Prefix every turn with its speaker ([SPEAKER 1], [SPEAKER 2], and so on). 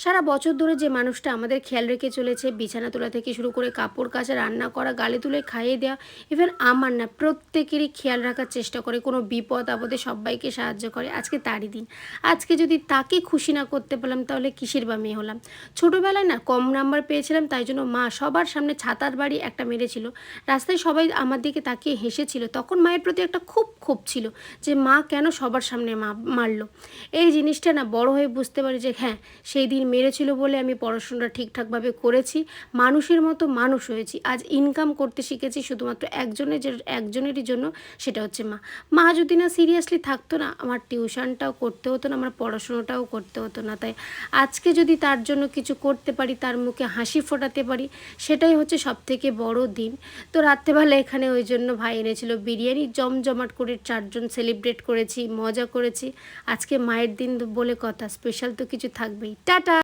[SPEAKER 1] সারা বছর ধরে যে মানুষটা আমাদের খেয়াল রেখে চলেছে, বিছানা তোলা থেকে শুরু করে কাপড় কাচা, রান্না করা, গালে তুলে খাইয়ে দেওয়া ইভেন আমার না, প্রত্যেকেরই খেয়াল রাখার চেষ্টা করে, কোনো বিপদ আপদে সবাইকে সাহায্য করে। আজকে তারই দিন। আজকে যদি তাকে খুশি না করতে পারলাম, তাহলে কিসের বা মেয়ে হলাম? ছোটোবেলায় না কম নাম্বার পেয়েছিলাম, তাই জন্য মা সবার সামনে ছাতার বাড়ি একটা মেরেছিল। রাস্তায় সবাই আমার দিকে তাকিয়ে হেসেছিল। তখন মায়ের প্রতি একটা খুব ক্ষোভ ছিল যে মা কেন সবার সামনে মা, মারলো? এই জিনিসটা না বড় হয়ে বুঝতে পারি যে হ্যাঁ সেই দিন মেরেছিল বলে আমি পড়াশোনাটা ঠিকঠাকভাবে করেছি, মানুষের মতো মানুষ হয়েছি। আজ ইনকাম করতে শিখেছি শুধুমাত্র একজনের যে, একজনেরই জন্য সেটা হচ্ছে মা। মা যদি না সিরিয়াসলি থাকতো না, আমার টিউশনটাও করতে হতো না, আমার পড়াশোনাটাও করতে হতো না। তাই আজকে যদি তার জন্য কিছু করতে পারি, তার মুখে হাসি ফোটাতে পারি, সেটাই হচ্ছে সব থেকে বড় দিন। তো রাত্রেবেলা এখানে ওই জন্য ভাই এনেছিল বিরিয়ানি, জমজমাট করে চারজন সেলিব্রেট করেছি, মজা করেছি। আজকে মায়ের দিন বলে কথা স্পেশাল তো কিছু থাকবেই। টাটা!